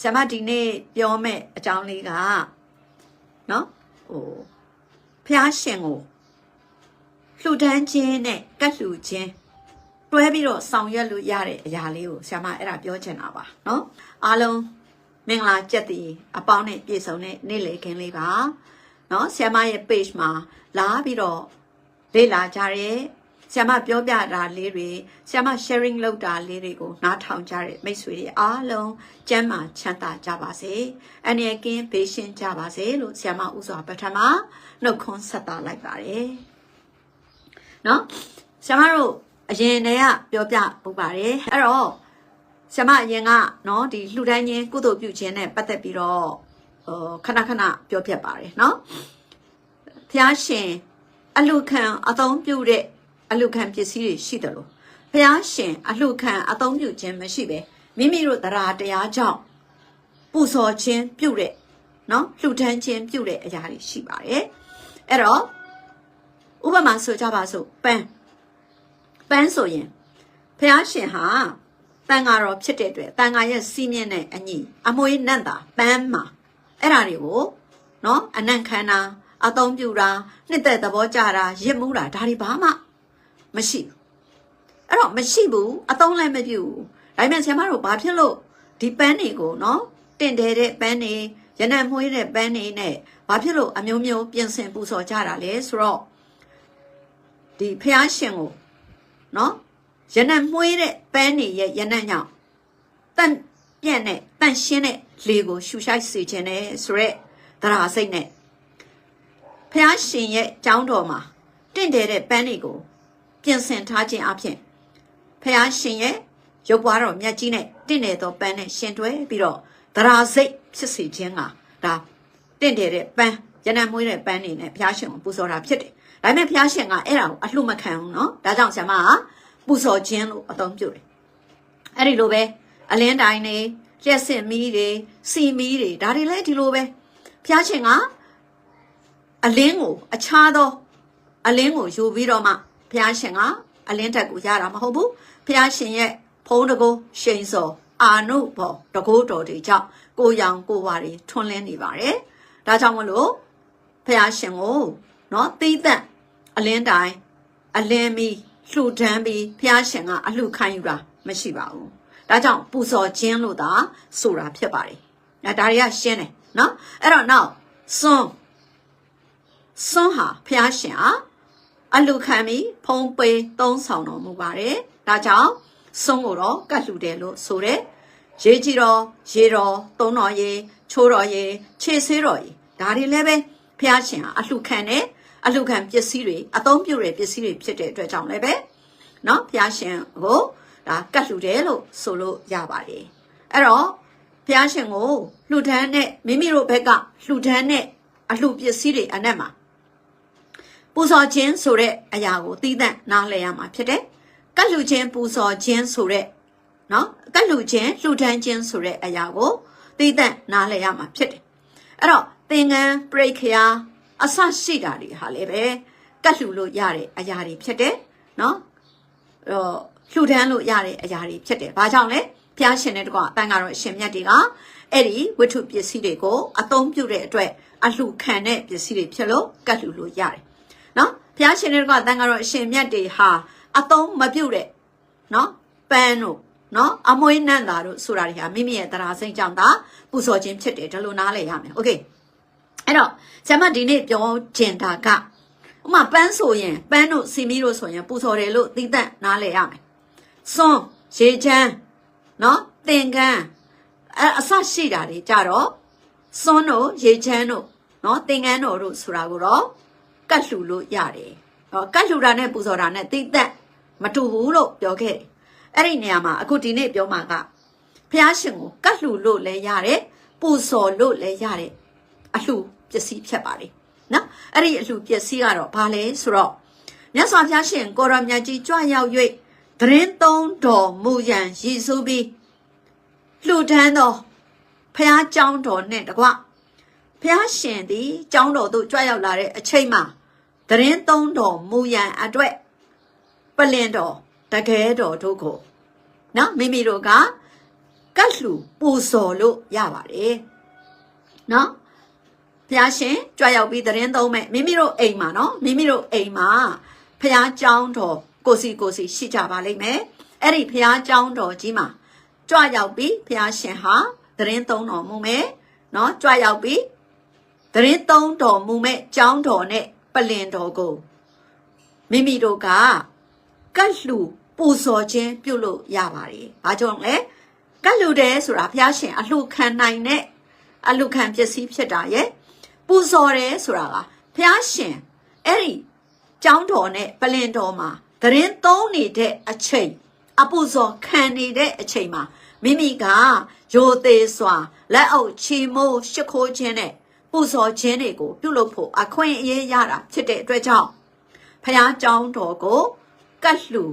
ဆရာမဒီနေ့ပြောမဲ့အကြောင်းလေးကနော်ဟိုဖျားရှင်ကိုလှူဒန်းခြင်းနဲ့ကတ်လှူခြင်းတွဲပြီးတော့ဆောင်ရွက်လို့ရတဲ့အရာလေးကိုဆရာမအဲ့ဒါပြောချင်တာပါနော်အားလုံးမင်္ဂလာကြက်တည်အပေါင်းနဲ့ပြည့်စုံတဲ့နေ့လေခင်းလေးပါနော်ဆရာမရဲ့ page မှာလာပြီးတော့လေ့လာကြတဲ့ ဆရာမပြောပြတာလေးတွေဆရာမ sharing လုပ်တာလေးတွေကိုနားထောင်ကြတဲ့မိတ်ဆွေတွေအားလုံးကျမ်းမာချမ်းသာကြပါစေ။အနေကင်းဘေးရှင်းကြပါစေလို့ဆရာမဥစွာပထမနှုတ်ခွန်းဆက်တာလိုက်ပါတယ်။နော်ဆရာမတို့အရင်တည်းကပြောပြပုပါတယ်။အဲ့တော့ဆရာမအရင်ကနော်ဒီလှူဒန်းခြင်းကုသိုလ်ပြုခြင်းနဲ့ပတ်သက်ပြီးတော့ဟိုခဏခဏပြောပြပါတယ်နော်။ဖျားရှင်အလူခံအသုံးပြုတဲ့ အလူခံပစ္စည်းတွေရှိတယ်လို့ဘုရားရှင်အလှခံအသုံးပြုခြင်းမရှိပဲမိမိတို့တရားတရားကြောင့်ပူဇော်ခြင်းပြုတဲ့နော်လှူဒန်းခြင်းပြုတဲ့အရာတွေရှိပါတယ်အဲ့တော့ဥပမာဆိုကြပါစို့ပန်းပန်းဆိုရင်ဘုရားရှင်ဟာတန်ဃာတော်ဖြစ်တဲ့အတွက်တန်ဃာရဲ့စီးမြင့်တဲ့အညီအမွေနတ်တာပန်းမှာအဲ့ဒါတွေကိုနော်အနံ့ခမ်းတာအသုံးပြုတာနှစ်သက်သဘောကြတာရစ်မှုတာဒါတွေဘာမှ မရှိဘူးအဲ့တော့မရှိဘူးအသုံးလည်းမပြုဘူးဒါပေမဲ့ဆရာမတို့ဘာဖြစ်လို့ဒီပန်းတွေကိုနော်တင့်တယ်တဲ့ပန်းတွေရနံ့မွှေးတဲ့ပန်းတွေနဲ့ဘာဖြစ်လို့အမျိုးမျိုးပြင်ဆင်ပူဇော်ကြတာလဲဆိုတော့ဒီဖះရှင်ကိုနော်ရနံ့မွှေးတဲ့ပန်းတွေရဲ့ရနံ့ညောင်တန့်ပြန့်တဲ့တန့်ရှင်းတဲ့လေကိုရှူရှိုက်စေခြင်းနဲ့ဆိုရက်သရာစိတ်နဲ့ဖះရှင်ရဲ့ကျောင်းတော်မှာတင့်တယ်တဲ့ပန်းတွေကို ပြင်ဆင်ထားခြင်းအပြင်ဖះရှင်ရဲ့ရုပ်ပွားတော်မြတ်ကြီးနဲ့တင့်တယ်သောပန်းနဲ့ရှင်တွဲပြီးတော့သရာစိတ်ဖြစ်စေခြင်းကဒါတင့်တယ်တဲ့ပန်းရနံ့မွေးတဲ့ပန်းနေနဲ့ဖះရှင်ကိုပူဇော်တာဖြစ်တယ်။ဒါပေမဲ့ဖះရှင်ကအဲ့ဒါကိုအလှမခံဘူးနော်။ဒါကြောင့်ဆရာမကပူဇော်ခြင်းလို့အသုံးပြုတယ်။အဲ့ဒီလိုပဲအလင်းတိုင်းတွေလျှက်စစ်မီးတွေစီမီးတွေဒါတွေလည်းဒီလိုပဲဖះရှင်ကအလင်းကိုအခြားသောအလင်းကိုယူပြီးတော့မှ ဘုရားရှင်ကအလင်းတက်ကိုရတာမဟုတ်ဘူးဘုရားရှင်ရဲ့ဖုံးတကိုးရှိန်စော်အာနုဘောတကိုးတော်တွေကြောင့်ကိုရောင်ကိုဝါတွေထွန်းလင်းနေပါတယ်ဒါကြောင့်မလို့ဘုရားရှင်ကိုနော်သီးသန့်အလင်းတိုင်းအလင်းမီလှူဒန်းပြီးဘုရားရှင်ကအလှခံယူတာမရှိပါဘူးဒါကြောင့်ပူဇော်ခြင်းလို့သာဆိုတာဖြစ်ပါတယ်ဒါဒါတွေကရှင်းတယ်နော်အဲ့တော့နောက်စွန်းစွန်းဟာဖျားရှင်ဟာ အလူခံပြီးဖုံးပေးသုံးဆောင်တော်မူပါတယ်။ဒါကြောင့်စွန်းကိုတော့ကတ်လှူတယ်လို့ဆိုတဲ့ရေကြီးတော်ရေတော်သုံးတော်ရေချိုးတော်ရေခြေဆေးတော်ရေဒါတွေလည်းပဲဖျားရှင်ဟာအလှခံတယ်အလှခံပစ္စည်းတွေအသုံးပြုတဲ့ပစ္စည်းတွေဖြစ်တဲ့အတွက်ကြောင့်လည်းပဲเนาะဖျားရှင်ကိုဒါကတ်လှူတယ်လို့ဆိုလို့ရပါတယ်။အဲ့တော့ဖျားရှင်ကိုလှူဒန်းတဲ့မိမိတို့ဘက်ကလှူဒန်းတဲ့အလှပစ္စည်းတွေအနက်မှာ ပူဇော်ခြင်းဆိုတဲ့အရာကိုသိသန့်နားလည်ရမှာဖြစ်တယ်။ကတ်လှူခြင်းပူဇော်ခြင်းဆိုတဲ့နော်ကတ်လှူခြင်းလှူဒန်းခြင်းဆိုတဲ့အရာကိုသိသန့်နားလည်ရမှာဖြစ်တယ်။အဲ့တော့သင်္ကန်းပရိခယာအဆရှိတာတွေဟာလည်းပဲကတ်လှူလို့ရတဲ့အရာတွေဖြစ်တယ်နော်။အဲ့တော့လှူဒန်းလို့ရတဲ့အရာတွေဖြစ်တယ်။ဘာကြောင့်လဲ။ဘုရားရှင်တဲ့တကွာအတန်ကတော့အရှင်မြတ်တွေကအဲ့ဒီဝိထုပစ္စည်းတွေကိုအသုံးပြုတဲ့အတွက်အလှခံတဲ့ပစ္စည်းတွေဖြစ်လို့ကတ်လှူလို့ရတယ်။ နော်ဘုရားရှင်တွေကတန်ကတော့အရှင်မြတ်တွေဟာအသုံးမပြုတဲ့နော်ပန်းတို့နော်အမွေးနန့်တာတို့ဆိုတာတွေဟာမိမိရဲ့တရားစိတ်ကြောင့်သာပူဇော်ခြင်းဖြစ်တယ်ဒါလိုနားလည်ရမယ်โอเคအဲ့တော့ဆရာမဒီနေ့ပြောကျင်တာကဥမာပန်းဆိုရင်ပန်းတို့စီမီတို့ဆိုရင်ပူဇော်တယ်လို့သိတတ်နားလည်ရမယ်စွန်းရေချမ်းနော်သင်္ကန်းအအဆရှိတာတွေကြတော့စွန်းတို့ရေချမ်းတို့နော်သင်္ကန်းတို့တို့ဆိုတာကိုတော့ ကတ်လှူလို့ရတယ်။ဟောကတ်လှူတာနဲ့ပူဇော်တာနဲ့သိသက်မတူဘူးလို့ပြောခဲ့တယ်။အဲ့ဒီနေရာမှာအခုဒီနေ့ပြောမှာကဖះရှင်ကိုကတ်လှူလို့လည်းရတယ်ပူဇော်လို့လည်းရတယ်အလှူပစ္စည်းဖြစ်ပါလေ။နော်အဲ့ဒီအလှူပစ္စည်းကတော့ဘာလဲဆိုတော့မြတ်စွာဘုရားရှင်ကိုရောမြတ်ကြီးကြွရောက်၍သတင်းသုံးတော်မူရန်ရည်စူးပြီးလှူဒန်းတော်ဖះเจ้าတော်နဲ့တကွဖះရှင်သည်เจ้าတော်သို့ကြွရောက်လာတဲ့အချိန်မှာ သတင်းသုံးတော်မူရန်အတွက်ပလင်တော်တကယ်တော်တို့ကိုနော်မိမိတို့ကက ကတ်လှူပူဇော်လို့ရပါတယ်နော်ဖះရှင်ကြွရောက်ပြီးသတင်းသုံးမဲ့မိမိတို့အိမ်မှာနော်မိမိတို့အိမ်မှာဖះเจ้าတော်ကိုစီကိုစီရှိကြပါလိမ့်မယ်အဲ့ဒီဖះเจ้าတော်ကြီးမှာကြွရောက်ပြီးဖះရှင်ဟာသတင်းသုံးတော်မူမယ်နော်ကြွရောက်ပြီးသတင်းသုံးတော်မူမဲ့เจ้าတော်နဲ့ပ လင်တော်ကိုမိမိတို့ကကတ်လှူပူဇော်ခြင်းပြုလို့ရပါတယ်။ဘာကြောင့်လဲ။ကတ်လှူတယ်ဆိုတာဘုရားရှင်အလှခံနိုင်တဲ့အလှခံပစ္စည်းဖြစ်တာရဲ့ပူဇော်တယ်ဆိုတာကဘုရားရှင်အဲ့ဒီကျောင်းတော်နဲ့ပလင်တော်မှာသတင်းသုံးနေတဲ့အချိန်အပူဇော်ခံနေတဲ့အချိန်မှာမိမိကရိုသေးစွာလက်အုပ်ချီမိုးရှ िख ိုးခြင်းနဲ့ ပူဇော်ခြင်းတွေကိုပြုလုပ်ဖို့အခွင့်အရေးရတာဖြစ်တဲ့အတွက်ကြောင့်ဖះเจ้าတော်ကိုကတ်လှူ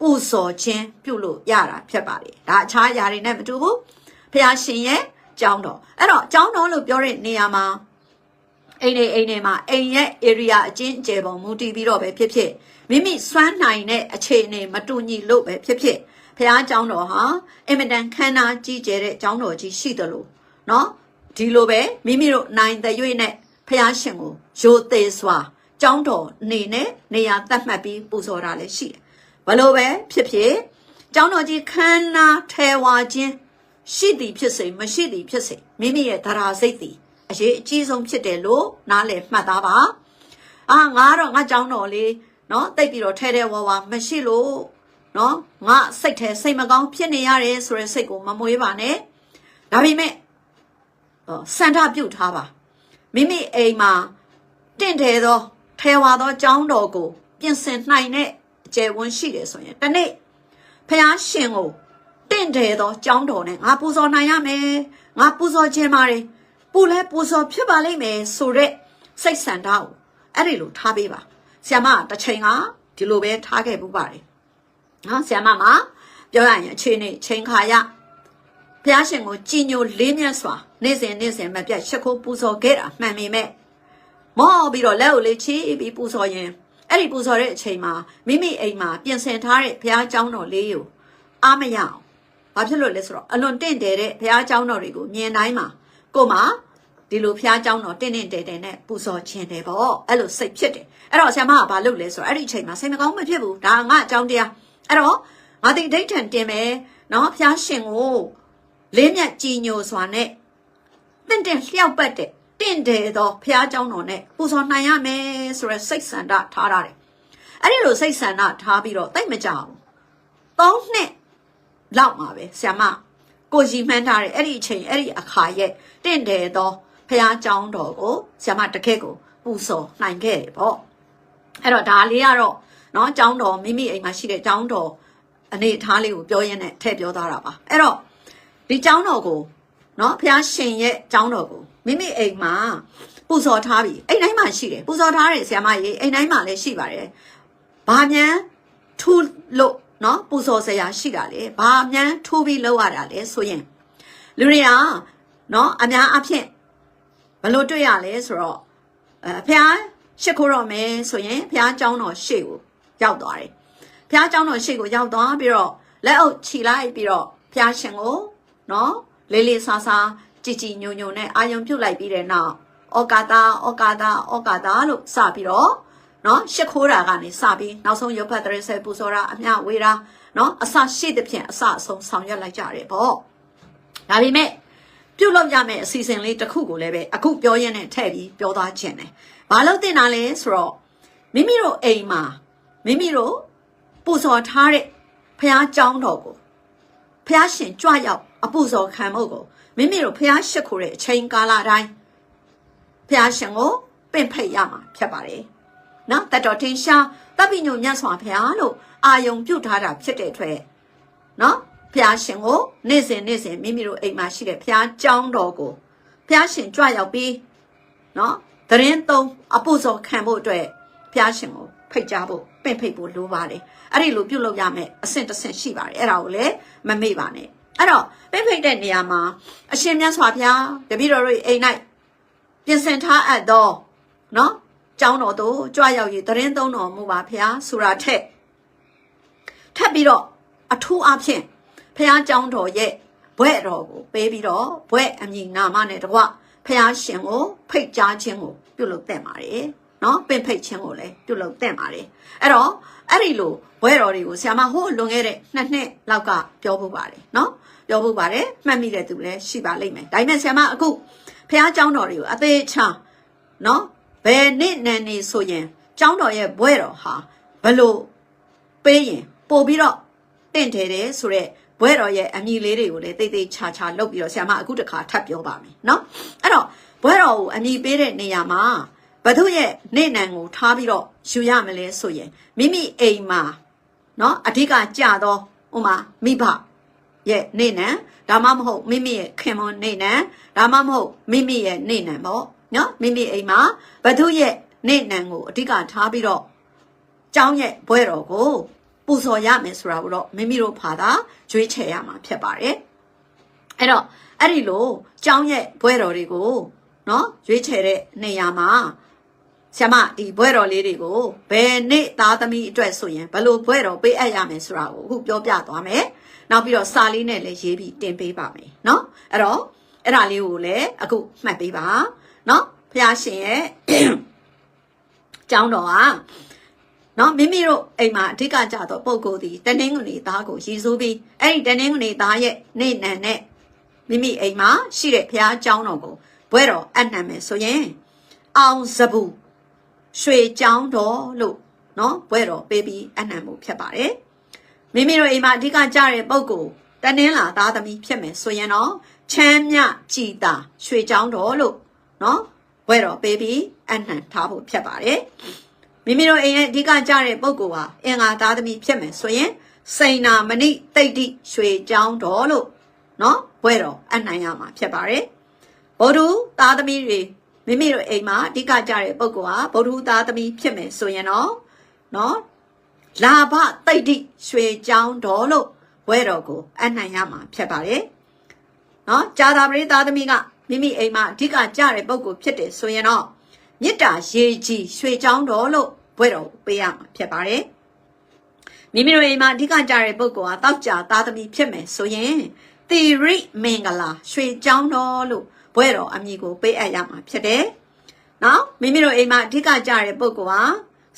ပူဇော်ခြင်းပြုလို့ရတာဖြစ်ပါတယ်ဒါအခြားຢာတွေနဲ့မတူဘူးဖះရှင်ရဲ့เจ้าတော်အဲ့တော့เจ้าတော်လို့ပြောတဲ့နေရာမှာအိမ်နေအိမ်နေမှာအိမ်ရဲ့ area အချင်းအကျယ်ပုံမူတည်ပြီးတော့ပဲဖြစ်ဖြစ်မိမိစွမ်းနိုင်တဲ့အခြေအနေမတူညီလို့ပဲဖြစ်ဖြစ်ဖះเจ้าတော်ဟာအင်မတန်ခမ်းနားကြီးကျယ်တဲ့เจ้าတော်ကြီးရှိတယ်လို့เนาะ ဒီလိုပဲမိမိတို့နိုင်တဲ့ရွေ့နဲ့ဖះရှင်ကိုရိုသေးစွာကျောင်းတော်နေနဲ့နေရာသတ်မှတ်ပြီးပူဇော်တာလည်းရှိတယ်။ဘလို့ပဲဖြစ်ဖြစ်ကျောင်းတော်ကြီးခမ်းနားထဲဝါခြင်းရှိသည်ဖြစ်စေမရှိသည်ဖြစ်စေမိမိရဲ့သရာစိတ်သည်အရေးအကြီးဆုံးဖြစ်တယ်လို့နားလည်မှတ်သားပါ။အာငါတော့ငါကျောင်းတော်လေးနော်တိတ်ပြီးတော့ထဲထဲဝါဝါမရှိလို့နော်ငါစိတ်ထဲစိတ်မကောင်းဖြစ်နေရတယ်ဆိုတဲ့စိတ်ကိုမမွေးပါနဲ့။ဒါပေမဲ့ စန္ဒပြုတ်ထားပါမိမိအိမ်မှာတင့်တယ်သောထဲဝါသောကျောင်းတော်ကို ပြင်ဆင်နိုင်တဲ့အကျယ်ဝန်းရှိတယ်ဆိုရင်တနေ့ဖះရှင်ကိုတင့်တယ်သောကျောင်းတော်နဲ့ငါပူဇော်နိုင်ရမယ်ငါပူဇော်ခြင်းပါတယ်ပူလဲပူဇော်ဖြစ်ပါလိမ့်မယ်ဆိုတဲ့စိတ်ဆန္ဒကိုအဲ့ဒီလိုထားပေးပါဆ iam မတစ်ချိန်ကဒီလိုပဲထားခဲ့ပူပါတယ်နော်ဆ iam မမှာပြောရရင်အခြေအနေချိန်ခါရ ဘုရားရှင်ကိုကြည်ညိုလေးမြတ်စွာနေ့စဉ်နေ့စဉ်မပြတ်ရှ िख ိုးပူဇော်ခဲ့တာမှန်ပေမဲ့မောပြီးတော့လက်ကိုလေးချီပြီးပူဇော်ရင်အဲ့ဒီပူဇော်တဲ့အချိန်မှာမိမိအိမ်မှာပြင်ဆင်ထားတဲ့ဘုရားကျောင်းတော်လေးကိုအားမရအောင်ဘာဖြစ်လို့လဲဆိုတော့အလွန်တင့်တယ်တဲ့ဘုရားကျောင်းတော်တွေကိုမြင်တိုင်းမှာကို့မှာဒီလိုဘုရားကျောင်းတော်တင့်တင့်တယ်တယ်နဲ့ပူဇော်ခြင်းတယ်ပေါ့အဲ့လိုစိတ်ဖြစ်တယ်အဲ့တော့ဆရာမကဘာလုပ်လဲဆိုတော့အဲ့ဒီအချိန်မှာစိတ်မကောင်းမဖြစ်ဘူးဒါငါအကြောင်းတရားအဲ့တော့ငါတိတ်ဒိဋ္ဌံတင်မယ်နော်ဘုရားရှင်ကို လေးမြတ်ကြည်ညိုစွာနဲ့တင့်တယ်လျှောက်ပတ်တဲ့တင့်တယ်သောဘုရားကျောင်းတော်နဲ့ပူဇော်နိုင်ရမယ်ဆိုရယ်စိတ်ဆန္ဒထားရတယ်အဲ့ဒီလိုစိတ်ဆန္ဒထားပြီးတော့တိတ်မကြဘူးသုံးနှစ်လောက်မှာပဲဆ iam မကိုကြီးမှန်းထားတယ်အဲ့ဒီအချိန်အဲ့ဒီအခါရဲ့တင့်တယ်သောဖះเจ้าတော်ကိုဆ iam မတကယ်ကိုပူဇော်နိုင်ခဲ့တယ်ပေါ့အဲ့တော့ဒါလေးကတော့เนาะเจ้าတော်မိမိအိမ်မှာရှိတဲ့เจ้าတော်အနေထားလေးကိုပြောရင်းနဲ့ထည့်ပြောသားတာပါအဲ့တော့ ဒီเจ้าတော်ကိုเนาะဖះရှင်ရဲ့เจ้าတော်ကိုမိမိအိမ်မှာပူဇော်ထားပြီအိမ်တိုင်းမှာရှိတယ်ပူဇော်ထားတယ်ဆ iam မကြီးအိမ်တိုင်းမှာလည်းရှိပါတယ်ဘာမြန်ထူလို့နော်ပူဇော်စရာရှိတာလေဘာမြန်ထိုးပြီးလောက်ရတာလဲဆိုရင်လူတွေကနော်အများအဖြစ်ဘလို့တွေ့ရလဲဆိုတော့အဲဖះရှ िख ိုးတော့မယ်ဆိုရင်ဖះเจ้าတော်ရှေ့ကိုရောက်သွားတယ်ဖះเจ้าတော်ရှေ့ကိုရောက်သွားပြီးတော့လက်အုပ်ခြိလိုက်ပြီးတော့ဖះရှင်ကို နော်လေးလေးဆာဆာကြည်ကြည်ညိုညိုနဲ့အာယုံပြုတ်လိုက်ပြီးတဲ့နောက်ဩကာတာဩကာတာဩကာတာလို့စပြီးတော့နော်ရှ िख ိုးတာကနေစပြီးနောက်ဆုံးရုပ်ဖတ်တရဆဲပူစောတာအမျှဝေတာနော်အစရှိတဲ့ဖြင့်အစအဆုံးဆောင်ရွက်လိုက်ကြတယ်ပေါ့ဒါပေမဲ့ပြုတ်လောက်ရမယ့်အစီအစဉ်လေးတစ်ခုကိုလည်းပဲအခုပြောရင်းနဲ့ထည့်ပြီးပြောသွားခြင်းတယ်ဘာလို့တင်တာလဲဆိုတော့မိမိတို့အိမ်မှာမိမိတို့ပူဇော်ထားတဲ့ဖះเจ้าတော်ကိုဖះရှင်ကြွရောက် အပူဇော်ခံဖို့ကိုမိမိတို့ဖះရှစ်ခိုးတဲ့အချိန်ကာလတိုင်းဖះရှင်ကိုပင့်ဖိတ်ရမှာဖြစ်ပါတယ်နော်တတော်တင်ရှားတပ်ပိညုံမြတ်စွာဘုရားလို့အာယုံပြုတ်ထားတာဖြစ်တဲ့အတွက်နော်ဘုရားရှင်ကိုနေ့စဉ်နေ့စဉ်မိမိတို့အိမ်မှာရှိတဲ့ဘုရားကျောင်းတော်ကိုဘုရားရှင်ကြွရောက်ပြီးနော်သတင်းသုံးအပုဇော်ခံဖို့အတွက်ဘုရားရှင်ကိုဖိတ်ကြားဖို့ပင့်ဖိတ်ဖို့လိုပါတယ်အဲ့ဒီလိုပြုတ်လုပ်ရမယ်အဆင့်တစ်ဆင့်ရှိပါတယ်အဲ့ဒါကိုလည်းမမေ့ပါနဲ့ အဲ့တော့ပင့်ဖိတ်တဲ့နေရာမှာအရှင်မြတ်စွာဘုရားတပည့်တော်တို့အိမ်၌ပြင်ဆင်ထားအပ်သောနော်ကျောင်းတော်တို့ကြွရောက်ရည်သတင်းသုံးတော်မူပါဖះဆိုတာထက်ထပ်ပြီးတော့အထူးအဖြင့်ဖះကျောင်းတော်ရဲ့ဘွဲ့တော်ကိုပေးပြီးတော့ဘွဲ့အမည်နာမနဲ့တကွဖះရှင်ကိုဖိတ်ကြားခြင်းကိုပြုလုပ်တဲ့ပါတယ် နော်ပင်ဖိတ်ခြင်းကိုလည်းပြုလုပ်တဲ့ပါတယ်အဲ့တော့အဲ့ဒီလိုဘွဲ့တော်တွေကိုဆရာမဟိုးလွန်ခဲ့တဲ့နှစ်နှစ်လောက်ကပြောဖို့ပါတယ်နော်ပြောဖို့ပါတယ်မှတ်မိတဲ့သူလည်းရှိပါလိမ့်မယ်ဒါပေမဲ့ဆရာမအခုဖះเจ้าတော်တွေကိုအသေးချာနော်ဘယ်နေ့နန်နေဆိုရင်เจ้าတော်ရဲ့ဘွဲ့တော်ဟာဘလို့ပေးရင်ပို့ပြီးတော့တင့်တယ်တယ်ဆိုတော့ဘွဲတော်ရဲ့အမည်လေးတွေကိုလည်းတိတ်တိတ်ချာချာလုပ်ပြီးတော့ဆရာမအခုတခါထပ်ပြောပါမယ်เนาะအဲ့တော့ဘွဲတော်ကိုအမည်ပေးတဲ့နေရာမှာ ဘသူရဲ့နေနံကိုထားပြီးတော့ယူရမလဲဆိုရင်မိမိအိမ်မှာเนาะအဓိကကြတော့ဥမာမိဘရဲ့နေနံဒါမှမဟုတ်မိမိရဲ့ခင်မွန်နေနံဒါမှမဟုတ်မိမိရဲ့နေနံပေါ့เนาะမိမိအိမ်မှာဘသူရဲ့နေနံကိုအဓိကထားပြီးတော့ကျောင်းရဲ့ဘွဲတော်ကိုပူဇော်ရမယ်ဆိုတာကိုတော့မိမိတို့ဖာသာရွေးချယ်ရမှာဖြစ်ပါတယ်အဲ့တော့အဲ့ဒီလိုကျောင်းရဲ့ဘွဲတော်တွေကိုနော်ရွေးချယ်တဲ့နေရာမှာ ဆရာမဒီဘွဲတော်လေးတွေကိုဘယ်နေ့သားသမီးအတွက်ဆိုရင်ဘယ်လိုဘွဲတော်ပေးအပ်ရမယ်ဆိုတာကိုအခုပြောပြသွားမယ်နောက်ပြီးတော့စာလေးနဲ့လည်းရေးပြီးတင်ပေးပါမယ်เนาะအဲ့တော့အဲ့ဒါလေးကိုလည်းအခုမှတ်ပေးပါเนาะဖះရှင်ရဲ့ကျောင်းတော်ကနော်မိမိတို့အိမ်မှာအဓိကကြတော့ပုံကိုယ်ဒီတနင်္ဂနွေသားကိုရည်စူးပြီးအဲ့ဒီတနင်္ဂနွေသားရဲ့နေနံနဲ့မိမိအိမ်မှာရှိတဲ့ဘုရားကျောင်းတော်ကိုဘွဲတော်အနှံမယ်ဆိုရင်အောင်စပူ ရွှေကျောင်းတော်လို့နော်ဘွဲတော်ပေးပြီးအနှံမှုဖြစ်ပါတယ်မိမိတို့အိမ်မှာအဓိကကြတဲ့ပုံကိုတနင်္လာသားသမီးဖြစ်မယ်ဆိုရင်တော့ချမ်းမြကြည်တာရွှေကျောင်းတော်လို့နော်ဘွဲတော်ပေးပြီးအနှံထားဖို့ဖြစ်ပါတယ်မိမိတို့အိမ်ရဲ့အဓိကကြတဲ့ပုံကိုဟာအင်္ဂါသားသမီးဖြစ်မယ်ဆိုရင်စိန်နာမဏိတိတ်တိရွှေကျောင်းတော်လို့နော်ဘွဲတော်အနှံရမှာဖြစ်ပါတယ်ဗုဒ္ဓသားသမီးတွေ မိမိတို့အိမ်မှာအဓိကကြတဲ့ပုံကဟာဗုဒ္ဓသားသမီးဖြစ်မယ်ဆိုရင်တော့နော်လာဘတိတ်တိရွှေကျောင်းတော်လို့ဘွဲတော်ကိုအနှံရမှာဖြစ်ပါတယ်နော်ဂျာတာပရိသားသမီးကမိမိအိမ်မှာအဓိကကြတဲ့ပုံကိုဖြစ်တယ်ဆိုရင်တော့မေတ္တာရေကြီးရွှေချောင်းတော်လို့ဘွဲတော်ပေးရမှာဖြစ်ပါတယ်မိမိတို့အိမ်မှာအဓိကကြတဲ့ပုဂ္ဂိုလ်ဟာတောက်ကြသားသမီးဖြစ်မယ်ဆိုရင်သီရိမင်္ဂလာရွှေချောင်းတော်လို့ ဘွဲတော်အမည်ကိုပေးအပ်ရမှာဖြစ်တယ်နော်မိမိတို့အိမ်မှာအဓိကကြတဲ့ပုဂ္ဂိုလ်ဟာ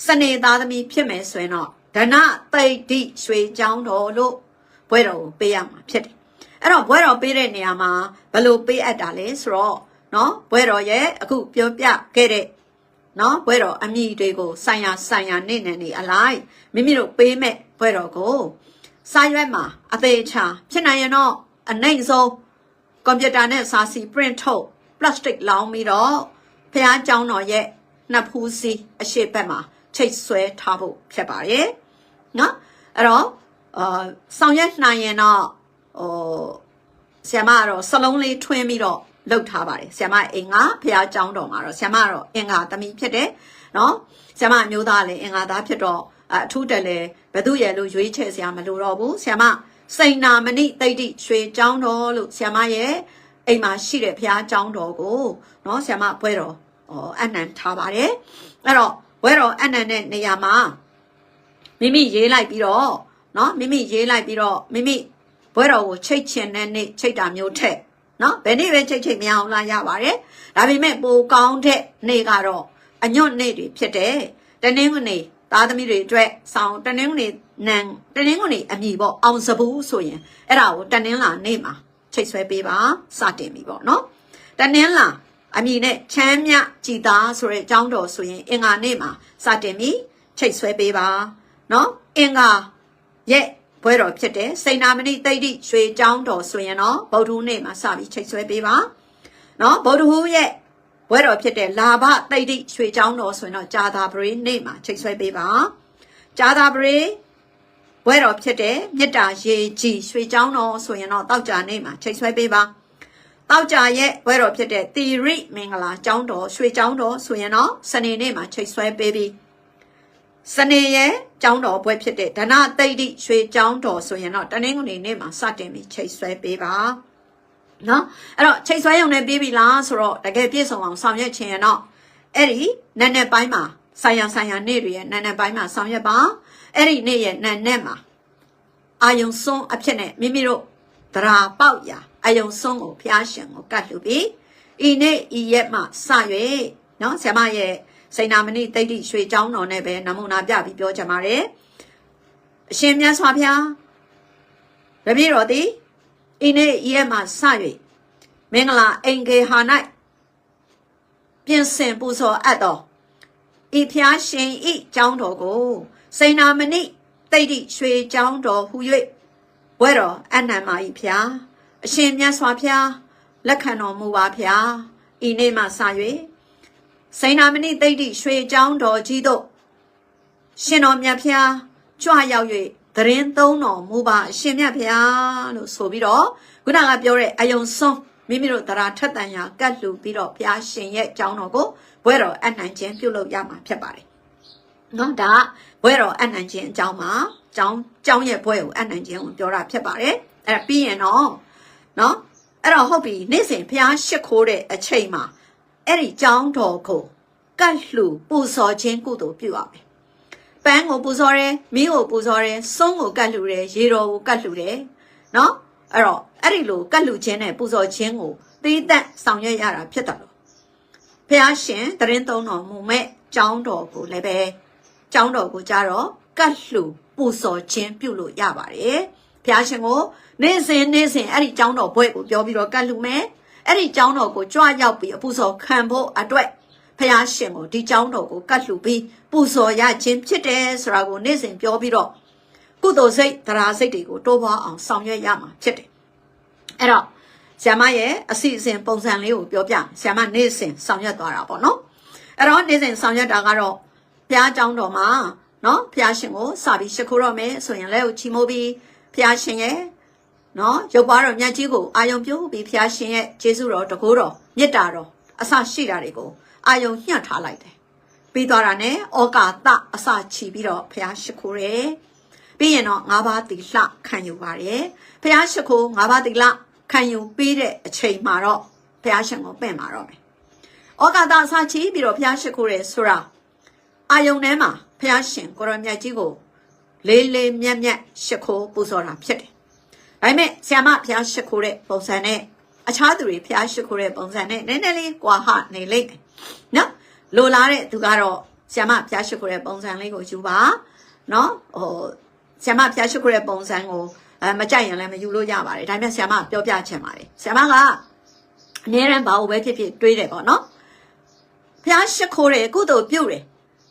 စနေသားသမီးဖြစ်မယ်ဆိုရင်တော့ဒနသိတ်တိရွှေချောင်းတော်လို့ဘွဲတော်ကိုပေးရမှာဖြစ်တယ်အဲ့တော့ဘွဲတော်ပေးတဲ့နေရာမှာဘယ်လိုပေးအပ်တာလဲဆိုတော့နော်ဘွဲတော်ရဲ့အခုပြောပြခဲ့တဲ့နော်ဘွဲတော်အမိတွေကိုဆိုင်ရာဆိုင်ရာနေနေနေအလိုက်မိမိတို့ပေးမဲ့ဘွဲတော်ကိုစာရွက်မှာအသေးချာဖြစ်နိုင်ရင်တော့အနိုင်ဆုံး ကွန်ပျူတာနဲ့စာစီ print ထုတ် plastic လောင်းပြီးတော့ဖះเจ้าတော်ရဲ့နှစ်ဖူးစီအရှိတ်ဘက်မှာချိတ်ဆွဲထားဖို့ဖြစ်ပါတယ်နော်အဲ့တော့အာဆောင်ရွက်နိုင်ရင်တော့ဟိုဆရာမကတော့စလုံးလေးထွင်းပြီးတော့လှုပ်ထားပါတယ်ဆ iam မအင်္ဂါဖះเจ้าတော်မှာတော့ဆ iam မကတော့အင်္ဂါသမီးဖြစ်တယ်နော်ဆ iam မအမျိုးသားလည်းအင်္ဂါသားဖြစ်တော့အထူးတယ်လေဘသူရဲ့လို့ရွေးချယ်ဆရာမလိုတော့ဘူးဆ iam မ စိန်နာမဏိတိတ်တိရွှေเจ้าတော်လို့ဆ iam မရဲ့အိမ်မှာရှိတဲ့ဖះเจ้าတော်ကိုနော်ဆ iam မဘွဲတော်ဟောအနံထားပါတယ်အဲ့တော့ဘွဲတော်အနံတဲ့နေရာမှာမိမိရေးလိုက်ပြီးတော့နော်မိမိရေးလိုက်ပြီးတော့မိမိဘွဲတော်ကိုချိတ်ချင်တဲ့နေ့ချိတ်တာမျိုးထက်နော်ဘယ်နေ့ပဲချိတ်ချိတ်မရအောင်လာရပါတယ်ဒါပေမဲ့ပိုကောင်းတဲ့နေ့ကတော့အညွတ်နေ့တွေဖြစ်တယ်တနင်္ဂနွေ သားသမီးတွေအတွက်ဆောင်းတနင်္ဂနွေနန်တနင်္ဂနွေအမိပေါ့အောင်စဘူးဆိုရင်အဲ့ဒါကိုတနင်္လာနေ့မှာချိတ်ဆွဲပေးပါစတင်ပြီပေါ့နော်တနင်္လာအမိနဲ့ချမ်းမြကြည်သားဆိုတဲ့အကြောင်းတော်ဆိုရင်အင်္ဂါနေ့မှာစတင်ပြီချိတ်ဆွဲပေးပါနော်အင်္ဂါရဲ့ဘွဲတော်ဖြစ်တယ်စိန်နာမဏိတိတ်တိရွှေချောင်းတော်ဆိုရင်တော့ဗုဒ္ဓဟူးနေ့မှာစပြီးချိတ်ဆွဲပေးပါနော်ဗုဒ္ဓဟူးရဲ့ ဘွဲတော်ဖြစ်တဲ့လာဘတိတ်တိရွှေချောင်းတော်ဆိုရင်တော့ဂျာသာပရိနေ့မှာချိတ်ဆွဲပေးပါဂျာသာပရိဘွဲတော်ဖြစ်တဲ့မေတ္တာရေကြည်ရွှေချောင်းတော်ဆိုရင်တော့တောက်ကြနေ့မှာချိတ်ဆွဲပေးပါတောက်ကြရဲ့ဘွဲတော်ဖြစ်တဲ့တီရိမင်္ဂလာကျောင်းတော်ရွှေကျောင်းတော်ဆိုရင်တော့စနေနေ့မှာချိတ်ဆွဲပေးပြီးစနေရဲ့ကျောင်းတော်ဘွဲဖြစ်တဲ့ဒနသိတိရွှေကျောင်းတော်ဆိုရင်တော့တနင်္ဂနွေနေ့မှာစတင်ပြီးချိတ်ဆွဲပေးပါ နော်အဲ့တော့ချိတ်ဆွဲရုံနဲ့ပြီးပြီလားဆိုတော့တကယ်ပြည့်စုံအောင်ဆောင်ရွက်ခြင်းရတော့အဲ့ဒီနက်နက်ပိုင်းမှာဆိုင်ရန်ဆိုင်ရန်နေ့တွေရဲ့နက်နက်ပိုင်းမှာဆောင်ရွက်ပါအဲ့ဒီနေ့ရဲ့နက်နက်မှာအာယုံစွန်းအဖြစ်နဲ့မိမိတို့တရာပေါက်ရာအယုံဆုံးကိုဖျားရှင်ကိုကတ်လှူပြီးဤနေ့ဤရက်မှစ၍နော်ဆ iam ရဲ့စိန်နာမဏိတိတ်တိရွှေချောင်းတော်နဲ့ပဲနမုနာပြပြီးပြောချင်ပါတယ်အရှင်မြတ်စွာဘုရားတပည့်တော်သည် ဤနေ့ဤရက်မှစ၍မင်္ဂလာအင်္ဂေဟာ၌ပြင်ဆင်ပူဇော်အပ်တော်ဤဖျားရှင်ဤကျောင်းတော်ကိုစိန်နာမဏိတိတ်တိရွှေကျောင်းတော်ဟူ၍ဘွဲတော်အနန္မာဤဖျားအရှင်မြတ်စွာဘုရားလက်ခံတော်မူပါဖျားဤနေ့မှစ၍စိန်နာမဏိတိတ်တိရွှေကျောင်းတော်ကြီးတို့ရှင်တော်မြတ်ဖျားကြွရောက်၍ သရင်သုံးတော်မူပါအရှင်မြတ်ဖျားလို့ဆိုပြီးတော့ခုနကပြောတဲ့အယုံဆုံးမိမိတို့တရားထက်တန်ရာကတ်လူပြီးတော့ဘုရားရှင်ရဲ့ကျောင်းတော်ကိုဘွဲတော်အနှံခြင်းပြုလုပ်ရမှာဖြစ်ပါတယ်။နော်ဒါဘွဲတော်အနှံခြင်းအကြောင်းမှာကျောင်းကျောင်းရဲ့ဘွဲကိုအနှံခြင်းကိုပြောတာဖြစ်ပါတယ်။အဲ့ဒါပြီးရင်တော့နော်အဲ့တော့ဟုတ်ပြီနေ့စဉ်ဘုရားရှိခိုးတဲ့အချိန်မှာအဲ့ဒီကျောင်းတော်ကိုကတ်လှူပူဇော်ခြင်းကုသိုလ်ပြုရမယ်။ ပန်းကိုပူဇော်တယ်မီးကိုပူဇော်တယ်ဆုံးကိုကတ်လှူတယ်ရေတော်ကိုကတ်လှူတယ်နော်အဲ့တော့အဲ့ဒီလိုကတ်လှူခြင်းနဲ့ပူဇော်ခြင်းကိုသီးသန့်ဆောင်ရွက်ရတာဖြစ်တယ်လို့ဖះရှင်တရင်သုံးတော်မူမဲ့ကျောင်းတော်ကိုလည်းပဲကျောင်းတော်ကိုကြတော့ကတ်လှူပူဇော်ခြင်းပြုလို့ရပါတယ်ဖះရှင်ကိုနေ့စဉ်နေ့စဉ်အဲ့ဒီကျောင်းတော်ဘွဲ့ကိုပြောပြီးတော့ကတ်လှူမယ်အဲ့ဒီကျောင်းတော်ကိုကြွရောက်ပြီးအပူဇော်ခံဖို့အတွက်ဖះရှင်ကိုဒီကျောင်းတော်ကိုကတ်လှူပြီး ပူဇော်ရခြင်းဖြစ်တယ်ဆိုတာကိုနေ့စဉ်ပြောပြီးတော့ကုသိုလ်စိတ်တရားစိတ်တွေကိုတိုးပွားအောင်ဆောင်ရွက်ရမှာဖြစ်တယ်အဲ့တော့ဆ iam ရဲ့အစီအစဉ်ပုံစံလေးကိုပြောပြဆ iam နေ့စဉ်ဆောင်ရွက်သွားတာပေါ့နော်အဲ့တော့နေ့စဉ်ဆောင်ရွက်တာကတော့ဘုရားကျောင်းတော်မှာနော်ဘုရားရှင်ကိုစပြီးရှိခိုးတော့မယ်ဆိုရင်လည်းကိုချီမိုးပြီးဘုရားရှင်ရဲ့နော်ရုပ်ပါတော်မြတ်ကြီးကိုအာယုံပြုပြီးဘုရားရှင်ရဲ့ကျေးဇူးတော်တကူတော်မေတ္တာတော်အစရှိတာတွေကိုအာယုံညှတ်ထားလိုက်တယ် ပြီးသွားတာနဲ့ဩကာသအစချီပြီးတော့ဘုရားရှိခိုးတယ်ပြီးရင်တော့၅ပါးသီလခံယူပါတယ်ဘုရားရှိခိုး၅ပါးသီလခံယူပြီးတဲ့အချိန်မှာတော့ဘုရားရှင်ကိုပင့်มาတော့မယ်ဩကာသအစချီပြီးတော့ဘုရားရှိခိုးတယ်ဆိုတာအာယုံထဲမှာဘုရားရှင်ကိုရမြတ်ကြီးကိုလေးလေးမြတ်မြတ်ရှိခိုးပူဇော်တာဖြစ်တယ်ဒါပေမဲ့ဆ iam ဘုရားရှိခိုးတဲ့ပုံစံနဲ့အခြားသူတွေဘုရားရှိခိုးတဲ့ပုံစံနဲ့နည်းနည်းလေးကွာဟနေလိမ့်မယ်နော် လိုလားတဲ့သူကတော့ဆ iam ဘုရားရှိခိုးတဲ့ပုံစံလေးကိုယူပါနော်ဟိုဆ iam ဘုရားရှိခိုးတဲ့ပုံစံကိုအဲမကြိုက်ရင်လည်းမယူလို့ရပါတယ်ဒါပေမဲ့ဆ iam ပြောပြချင်ပါတယ်ဆ iam ကအနည်းရန်ဘာလို့ပဲဖြစ်ဖြစ်တွေးတယ်ပေါ့နော်ဘုရားရှိခိုးတယ်ကုသိုလ်ပြုတယ်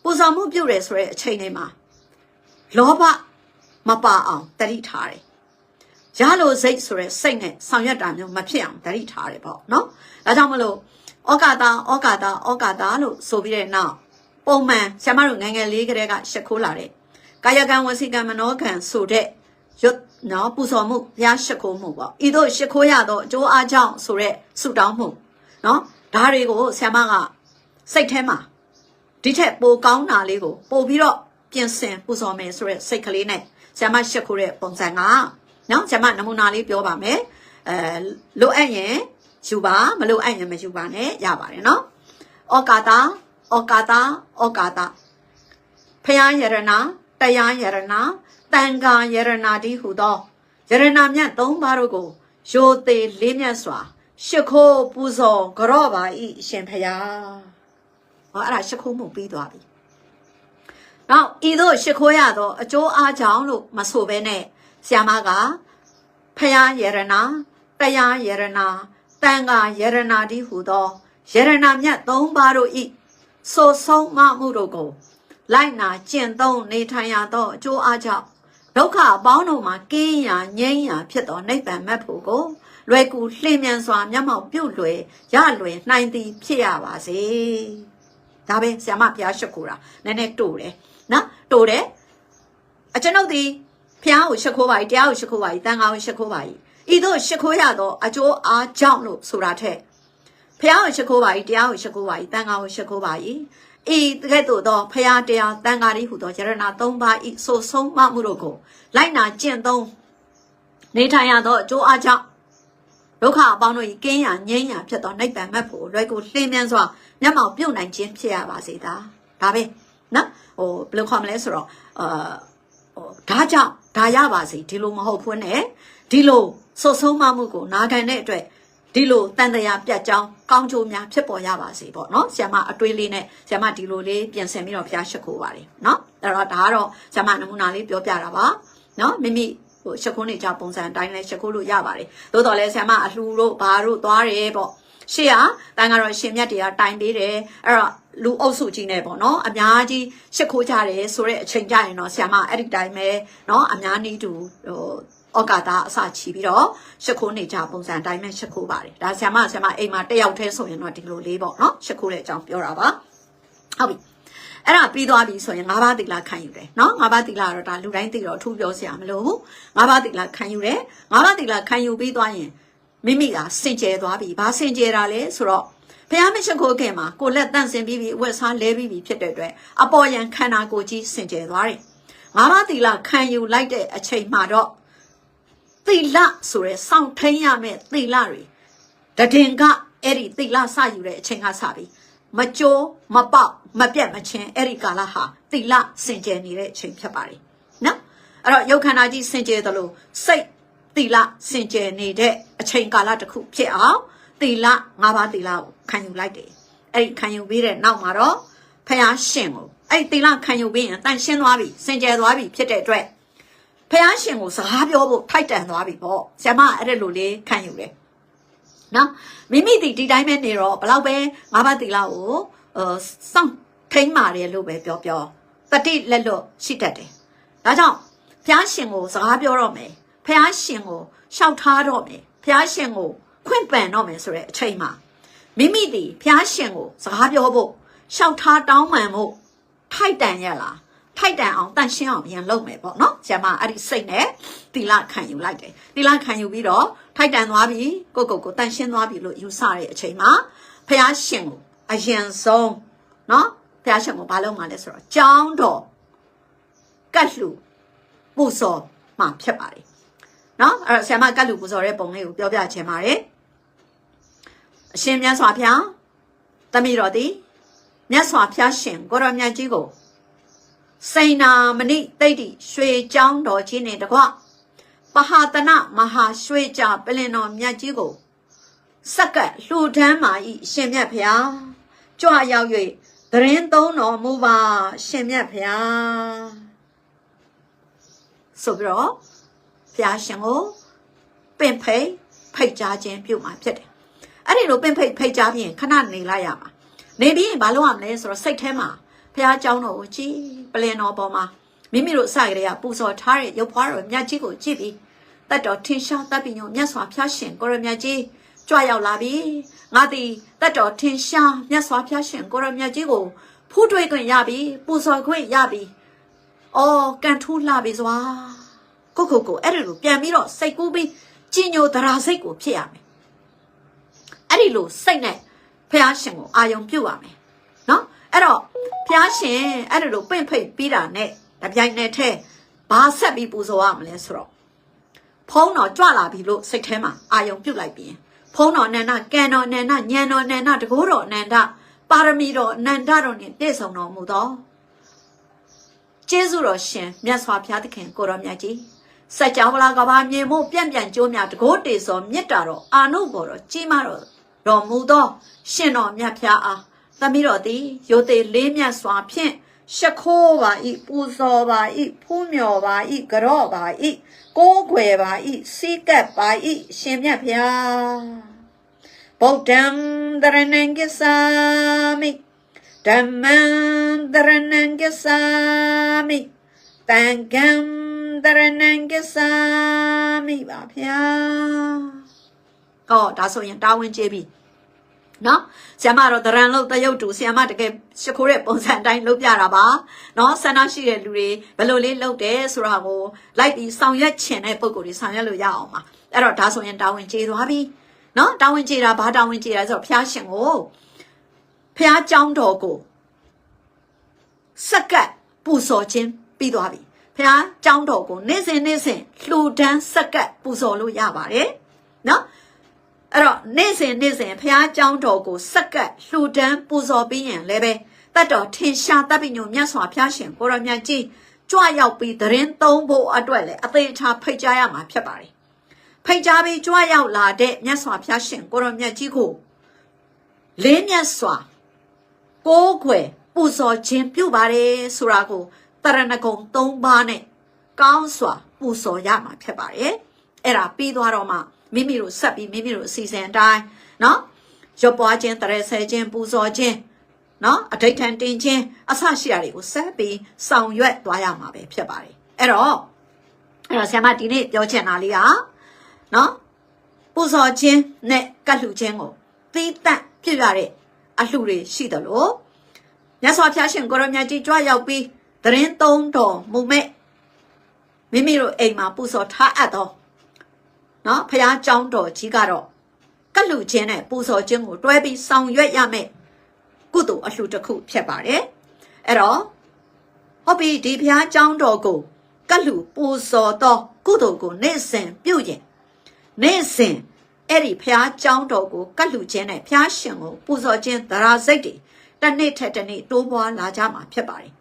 ပူဇော်မှုပြုတယ်ဆိုတဲ့အချိန်လေးမှာလောဘမပါအောင်တတိထားတယ်ရလို့စိတ်ဆိုရဲစိတ်နဲ့ဆောင်ရွက်တာမျိုးမဖြစ်အောင်တတိထားတယ်ပေါ့နော်ဒါကြောင့်မလို့ ဩကာသဩကာသဩကာသလို့ဆိုပြီးတဲ့နောက်ပုံမှန်ဆရာမတို့ငငယ်လေးကလေးကရှက်ခိုးလာတဲ့ကာယကံဝစီကံမနောကံဆိုတဲ့ရွတ်နော်ပူဇော်မှုဘုရားရှက်ခိုးမှုပေါ့ဤသို့ရှက်ခိုးရသောအကျိုးအားကြောင့်ဆိုတဲ့ဆုတောင်းမှုနော်ဒါတွေကိုဆရာမကစိတ်ထဲမှာဒီထက်ပိုကောင်းတာလေးကိုပို့ပြီးတော့ပြင်ဆင်ပူဇော်မယ်ဆိုတဲ့စိတ်ကလေးနဲ့ဆရာမရှက်ခိုးတဲ့ပုံစံကနော်ဆရာမနမူနာလေးပြောပါမယ်အဲလိုအပ်ရင် ယူပါမလိုအပ်ရင်မယူပါနဲ့ရပါတယ်နော်ဩကာတာဩကာတာဩကာတာဖယားယရနာတရားယရနာတန်ခါယရနာတိဟုသောယရနာမြတ်သုံးပါးတို့ကိုရိုသေလေးမြတ်စွာရှ िख ိုးပူဇော်ကြော့ပါဤအရှင်ဖယားဟောအဲ့ဒါရှ िख ိုးမှုပြီးသွားပြီနောက်ဤသို့ရှ िख ိုးရသောအကျိုးအားကြောင့်လို့မဆိုဘဲနဲ့ဆ iam ကဖယားယရနာတရားယရနာ တန်ခါယရဏတိဟူသောယရဏမြတ်သုံးပါးတို့ဤဆိုဆုံးမမှုတို့ကို လိုက်နာကျင့်သုံးနေထိုင်ရသောအကျိုးအားကြောင့်ဒုက္ခအပေါင်းတို့မှာကင်းရာငြိမ်းရာဖြစ်သောနိဗ္ဗာန်မတ်ဖို့ကိုလွယ်ကူလှင်မြန်စွာမျက်မှောက်ပြုလွယ်ရလွယ်နိုင်သည်ဖြစ်ရပါစေ။ဒါပဲဆ iam ဘုရားရှိခိုးတာနည်းနည်းတိုးတယ်နော်တိုးတယ်အကျွန်ုပ်ဒီဘုရားကိုရှိခိုးပါ ਈ တရားကိုရှိခိုးပါ ਈ တန်ခါကိုရှိခိုးပါ ਈ ဤသို့ရှ िख ိုးရသောအကျိုးအားကြောင့်လို့ဆိုတာထက်ဖះကိုရှ िख ိုးပါ၏တရားကိုရှ िख ိုးပါ၏တန်ခါကိုရှ िख ိုးပါ၏ဤကဲ့သို့သောဖရာတရားတန်ဃာတိဟူသောယရဏ၃ပါးဤဆိုဆုံးမမှုတို့ကိုလိုက်နာကျင့်သုံးနေထိုင်ရသောအကျိုးအကြောင်းဒုက္ခအပေါင်းတို့ဤကင်းရငြိမ်းရဖြစ်သောနိဗ္ဗာန်မတ်ဖို့လွယ်ကူလင်းမြန်းစွာမျက်မှောက်ပြုတ်နိုင်ခြင်းဖြစ်ရပါစေသာဒါပဲနော်ဟိုဘယ်လိုခေါ်မလဲဆိုတော့အာဟိုဒါကြောင့်ဒါရပါစေဒီလိုမဟုတ်ဖွန်းနဲ့ဒီလို ဆုတ်ဆုံးမမှုကိုနာခံတဲ့အတွက်ဒီလိုတန်တရာပြတ်ကြောင်းကောင်းကျိုးများဖြစ်ပေါ်ရပါစေပေါ့နော်ဆ iam အတွေးလေးနဲ့ဆ iam ဒီလိုလေးပြင်ဆင်ပြီးတော့ဖျားရှိခိုးပါတယ်နော်အဲ့တော့ဒါကတော့ဆ iam နမူနာလေးပြောပြတာပါနော်မိမိဟိုရှခိုးနေကြပုံစံအတိုင်းလဲရှခိုးလို့ရပါတယ်သို့တော်လဲဆ iam အလှူတို့ဘာတို့သွားတယ်ပေါ့ရှေ့ကတန်ကတော့ရှင်မြတ်တရားတိုင်ပေးတယ်အဲ့တော့လူအုပ်စုကြီးနဲ့ပေါ့နော်အများကြီးရှစ်ခိုးကြတယ်ဆိုတော့အချိန်ကြရင်တော့ဆ iam အဲ့ဒီတိုင်းပဲနော်အများနည်းတူဟို ဩကာသအစချီပြီးတော့ရှ िख ိုးနေကြပုံစံအတိုင်းပဲရှ िख ိုးပါတယ်ဒါဆ iam ဆ iam အိမ်မှာတစ်ယောက်တည်းဆိုရင်တော့ဒီလိုလေးပေါ့နော်ရှ िख ိုးတဲ့အကြောင်းပြောတာပါဟုတ်ပြီအဲ့ဒါပြီးသွားပြီဆိုရင်၅ပါးသီလခံယူတယ်เนาะ၅ပါးသီလကတော့ဒါလူတိုင်းသိတော့အထူးပြောစရာမလိုဘူး၅ပါးသီလခံယူတယ်၅ပါးသီလခံယူပြီးသွားရင်မိမိကစင်ကြယ်သွားပြီဘာစင်ကြယ်တာလဲဆိုတော့ဘုရားမရှိခိုးခင်မှာကိုလက်တန့်စင်ပြီးပြီအဝတ်စားလဲပြီးပြီဖြစ်တဲ့အတွက်အပေါ်ယံခန္ဓာကိုယ်ကြီးစင်ကြယ်သွားတယ်ငါးပါးသီလခံယူလိုက်တဲ့အချိန်မှာတော့ သီလဆိုရဲစောင့်ထိန်ရမယ့်သီလတွေတည်င်ကအဲ့ဒီသီလစယူတဲ့အချိန်ကစပြီးမကြိုးမပေါက်မပြတ်မချင်းအဲ့ဒီကာလဟာသီလစင်ကြယ်နေတဲ့အချိန်ဖြစ်ပါတယ်နော်အဲ့တော့ယုတ်ခန္ဓာကြီးစင်ကြယ်သလိုစိတ်သီလစင်ကြယ်နေတဲ့အချိန်ကာလတစ်ခုဖြစ်အောင်သီလ၅ပါးသီလကိုခံယူလိုက်တယ်အဲ့ဒီခံယူပြီးတဲ့နောက်မှာတော့ဖယားရှင်ကိုအဲ့ဒီသီလခံယူပြီးရင်တန်ရှင်းသွားပြီစင်ကြယ်သွားပြီဖြစ်တဲ့အတွက် ဖယားရှင်ကိုစကားပြောဖို့ထိုက်တန်သွားပြီပေါ့ဆ iam အဲ့ဒါလိုလေးခံယူတယ်နော်မိမိဒီဒီတိုင်းပဲနေတော့ဘလောက်ပဲငါးပါးသီလကိုအဲစောင့်ထိမ့်ပါတယ်လို့ပဲပြောပြောတတိလက်လွတ်ရှိတတ်တယ်ဒါကြောင့်ဖယားရှင်ကိုစကားပြောတော့မယ်ဖယားရှင်ကိုရှောက်ထားတော့မယ်ဖယားရှင်ကိုခွင့်ပန်တော့မယ်ဆိုတဲ့အချိန်မှာမိမိဒီဖျားရှင်ကိုစကားပြောဖို့ရှောက်ထားတောင်းပန်ဖို့ထိုက်တန်ရလား ထိုက်တန်အောင်တန့်ရှင်းအောင်ပြန်လုပ်မယ်ပေါ့နော်ဆရာမအဲ့ဒီစိတ်နဲ့တီလာခံယူလိုက်တယ်တီလာခံယူပြီးတော့ထိုက်တန်သွားပြီကိုကိုကိုတန့်ရှင်းသွားပြီလို့ယူဆတဲ့အချိန်မှာဖျားရှင်ကိုအရင်ဆုံးနော်ဖျားရှင်ကိုဘာလုပ်မှလဲဆိုတော့ကြောင်းတော်ကတ်လူပူစော်မှဖြစ်ပါတယ်နော်အဲ့တော့ဆရာမကတ်လူပူစော်တဲ့ပုံလေးကိုပြောပြချင်ပါတယ်အရှင်မြတ်စွာဘုရားတမိတော်သည်မြတ်စွာဘုရားရှင်ကိုရောမြတ်ကြီးကို စိန်နာမဏိတိတ်တိရွှေချောင်းတော်ကြီးနဲ့တကွပဟာတနမဟာရွှေကြပလင်တော်မြတ်ကြီးကိုစက္ကပ်လှူဒန်းမာဤရှင်မြတ်ဘုရားကြွရောက်၍သရင်သုံးတော်မူပါရှင်မြတ်ဘုရားဆိုပြီးတော့ဘုရားရှင်ကိုပင်ဖိတ်ဖိတ်ကြားခြင်းပြုမှာဖြစ်တယ်အဲ့ဒီလိုပင်ဖိတ်ဖိတ်ကြားပြီးရင်ခဏနေလိုက်ရမှာနေပြီးရင်ဘာလုပ်ရမလဲဆိုတော့စိတ်ထဲမှာ ဘုရားเจ้าတော်ကိုကြည်ပလင်တော်ပေါ်မှာမိမိတို့အစကတည်းကပူဇော်ထားတဲ့ရုပ်ဖွားတော်မြတ်ကြီးကိုကြည့်ပြီးတတ်တော်ထင်ရှားတတ်ပြီးညမြတ်စွာဘုရားရှင်ကိုရမြတ်ကြီးကြွရောက်လာပြီငါသည်တတ်တော်ထင်ရှားမြတ်စွာဘုရားရှင်ကိုရမြတ်ကြီးကိုဖူးတွေးခွင့်ရပြီပူဇော်ခွင့်ရပြီအော်ကန်ထူးလာပြီစွာကိုကိုကိုအဲ့ဒါလိုပြန်ပြီးတော့စိတ်ကူးပြီးကြည်ညိုသရာစိတ်ကိုဖြစ်ရမယ်အဲ့ဒီလိုစိတ်နဲ့ဘုရားရှင်ကိုအာယုံပြုတ်ရမယ်နော် အဲ့တော့ဘုရားရှင်အဲ့ဒါလိုပင့်ဖိတ်ပြီးတာနဲ့တပြိုင်နက်တည်းဘာဆက်ပြီးပူဇော်ရမလဲဆိုတော့ဖုံးတော်ကြွလာပြီလို့စိတ်ထဲမှာအာယုံပြုတ်လိုက်ပြီးဖုံးတော်နန္ဒကံတော်နန္ဒညံတော်နန္ဒတကိုးတော်နန္ဒပါရမီတော်နန္ဒတော်နှင့်ပြည့်စုံတော်မူသောကျေးဇူးတော်ရှင်မြတ်စွာဘုရားသခင်ကိုတော်မြတ်ကြီးစัจ java လာကဘာမြေမို့ပြန့်ပြန့်ကျိုးများတကိုးတေစောမြတ်တာတော်အာနုဘော်တော်ကြီးမားတော်တော်မူသောရှင်တော်မြတ်ဖျားအား သမီးတော်သည်ရိုသေလေးမြတ်စွာဖြင့်ရှ िख ိုးပါဤပူဇော်ပါဤဖူးမြော်ပါဤကြော့ပါဤကိုးခွေပါဤစီကပ်ပါဤရှင်မြတ်ဖျားဗုဒ္ဓံတရဏံကိသာမိဓမ္မံတရဏံကိသာမိတံဃံတရဏံကိသာမိပါဗျာဟောဒါဆိုရင်တာဝန်ကျေပြီ နော်ဆ iam တော့တရန်လို့တရုတ်တူဆ iam တကယ်ရှ िख ိုးတဲ့ပုံစံအတိုင်းလုပ်ပြတာပါနော်ဆန္ဒရှိတဲ့လူတွေဘယ်လိုလေးလုပ်တယ်ဆိုတာကိုလိုက်ပြီးဆောင်ရွက်ချင်တဲ့ပုံကိုယ်တွေဆောင်ရွက်လို့ရအောင်ပါအဲ့တော့ဒါဆိုရင်တာဝန်ကျေသွားပြီနော်တာဝန်ကျေတာဘာတာဝန်ကျေတာဆိုတော့ဖျားရှင်ကိုဖျားเจ้าတော်ကိုစက္ကပ်ပူဇော်ခြင်းပြီးသွားပြီဖျားเจ้าတော်ကိုနေ့စဉ်နေ့စဉ်လှူဒန်းစက္ကပ်ပူဇော်လို့ရပါတယ်နော် အဲ့တော့နေ့စဉ်နေ့စဉ်ဖះเจ้าတော်ကိုစက္ကပ်လှူဒန်းပူဇော်ပြီးရင်လည်းပဲတတ်တော်ထင်ရှားတပ်ပိညုံမြတ်စွာဘုရားရှင်ကိုရမြတ်ကြီးကြွရောက်ပြီးသတင်းသုံးဖို့အတွက်လည်းအသေးချာဖိတ်ကြားရမှာဖြစ်ပါတယ်ဖ ဖိတ်ကြားပြီးကြွားရောက်လာတဲ့မြတ်စွာဘုရားရှင်ကိုရောမြတ်ကြီးကိုလေးမြတ်စွာကိုးကွယ်ပူဇော်ခြင်းပြုပါတယ်ဆိုတာကိုတရဏဂုံ၃ပါးနဲ့ကောင်းစွာပူဇော်ရမှာဖြစ်ပါတယ်အဲ့ဒါပြီးသွားတော့မှ မိမိတို့ဆက်ပြီးမိမိတို့အစီအစဉ်အတိုင်းနော်ရွက်ပွားခြင်းတရေဆဲခြင်းပူဇော်ခြင်းနော်အဓိဋ္ဌံတင်ခြင်းအဆရှိရာတွေကိုဆက်ပြီးဆောင်ရွက်သွားရမှာပဲဖြစ်ပါတယ်အဲ့တော့အဲ့တော့ဆရာမဒီနေ့ပြောချင်တာလေးကနော်ပူဇော်ခြင်းနဲ့ကတ်လှူခြင်းကိုသီးသန့်ဖြစ်ရတဲ့အလှူတွေရှိတယ်လို့မြတ်စွာဘုရားရှင်ကိုရမြတ်ကြီးကြွရောက်ပြီးတရင်သုံးတော်မူမဲ့မိမိတို့အိမ်မှာပူဇော်ထားအပ်သော နော်ဘုရားကျောင်းတော်ကြီးကတော့ကတ်လှူခြင်းနဲ့ပူဇော်ခြင်းကိုတွဲပြီးဆောင်ရွက်ရမယ်ကုသိုလ်အလှူတစ်ခုဖြစ်ပါတယ်အဲ့တော့ဟုတ်ပြီဒီဘုရားကျောင်းတော်ကိုကတ်လူပူဇော်သောကုသိုလ်ကိုနေ့စဉ်ပြုရင်နေ့စဉ်အဲ့ဒီဘုရားကျောင်းတော်ကိုကတ်လူခြင်းနဲ့ဘုရားရှင်ကိုပူဇော်ခြင်းသရာစိတ်တွေတစ်နေ့ထက်တစ်နေ့တိုးပွားလာကြမှာဖြစ်ပါတယ်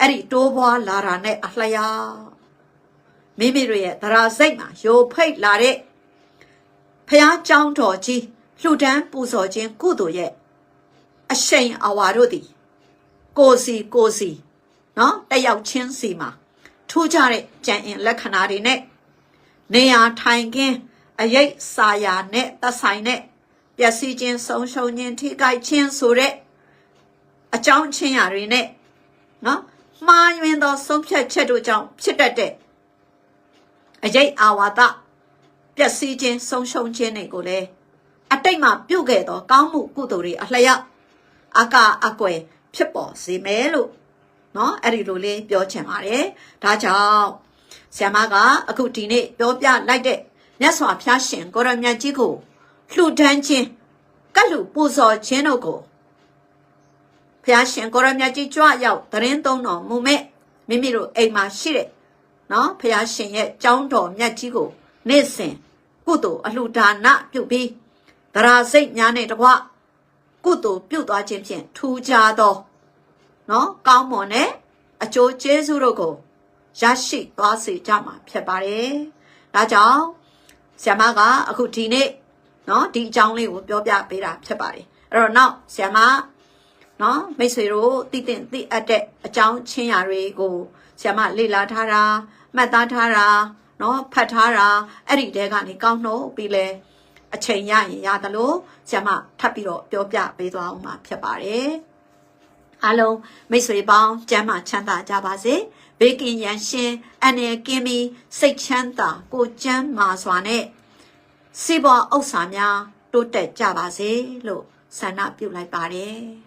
အဲ့ဒီတိုးပွားလာတာနဲ့အလျာ မိမိတို့ရဲ့သရာစိတ်မှာယိုဖိတ်လာတဲ့ဘုရားကျောင်းတော်ကြီးလှူဒန်းပူဇော်ခြင်းကုသိုလ်ရဲ့အရှိန်အဝါတို့သည်ကိုစီကိုစီနော်တက်ရောက်ချင်းစီမှာထူးခြားတဲ့ကြံအင်လက္ခဏာတွေနဲ့နေရာထိုင်ခင်းအယိတ်စာယာနဲ့သက်ဆိုင်တဲ့ပျက်စီးခြင်းဆုံးရှုံးခြင်းထိခိုက်ခြင်းဆိုတဲ့အကြောင်းချင်းရာတွေနဲ့နော်မှားယွင်းသောဆုံးဖြတ်ချက်တို့ကြောင့်ဖြစ်တတ်တဲ့ အယိတ်အာဝါဒပျက်စီးခြင်းဆုံးရှုံးခြင်းတွေကိုလည်းအတိတ်မှာပြုတ်ခဲ့သောကောင်းမှုကုသိုလ်တွေအလျောက်အကအကွယ်ဖြစ်ပေါ်စေမယ်လို့เนาะအဲ့ဒီလိုလေးပြောချင်ပါတယ်ဒါကြောင့်ဆ iam ကအခုဒီနေ့ပြောပြလိုက်တဲ့မြတ်စွာဘုရားရှင်ကိုရမြတ်ကြီးကိုလှူဒန်းခြင်းကတ်လူပူဇော်ခြင်းတို့ကိုဘုရားရှင်ကိုရမြတ်ကြီးကြွရောက်တရင်သုံးတော်မူမဲ့မိမိတို့အိမ်မှာရှိတဲ့ နော်ဖះရှင်ရဲ့ကြောင်းတော်မြတ်ကြီးကိုနေ့စဉ်ကုသိုလ်အလှဒါနပြုပြီးတရာစိတ်ညာနဲ့တကွကုသိုလ်ပြုသွားခြင်းဖြင့်ထူးခြားသောနော်ကောင်းမွန်တဲ့အကျိုးကျေးဇူးတို့ကိုရရှိသွားစေကြမှာဖြစ်ပါတယ်။ဒါကြောင့်ဆ iam မကအခုဒီနေ့နော်ဒီအကြောင်းလေးကိုပြောပြပေးတာဖြစ်ပါတယ်။အဲ့တော့နောက်ဆ iam မနော်မိတ်ဆွေတို့တည်တင့်တည်အပ်တဲ့အကြောင်းချင်းရာတွေကိုဆ iam မလေ့လာထားတာ မှတ်သားထားတာနော်ဖတ်ထားတာအဲ့ဒီတဲကနေကောင်းနှုတ်ပြီးလဲအချိန်ရရင်ရသလိုဆ iam ထပ်ပြီးတော့ပြောပြပေးသွားအောင်မှာဖြစ်ပါတယ်။အားလုံးမိတ်ဆွေပေါင်းကျမ်းမာချမ်းသာကြပါစေ။ဘေးကင်းရန်ရှင်အနေကင်းပြီးစိတ်ချမ်းသာကိုကျမ်းမာစွာနဲ့စီးပွားဥစ္စာများတိုးတက်ကြပါစေလို့ဆန္ဒပြုလိုက်ပါတယ်။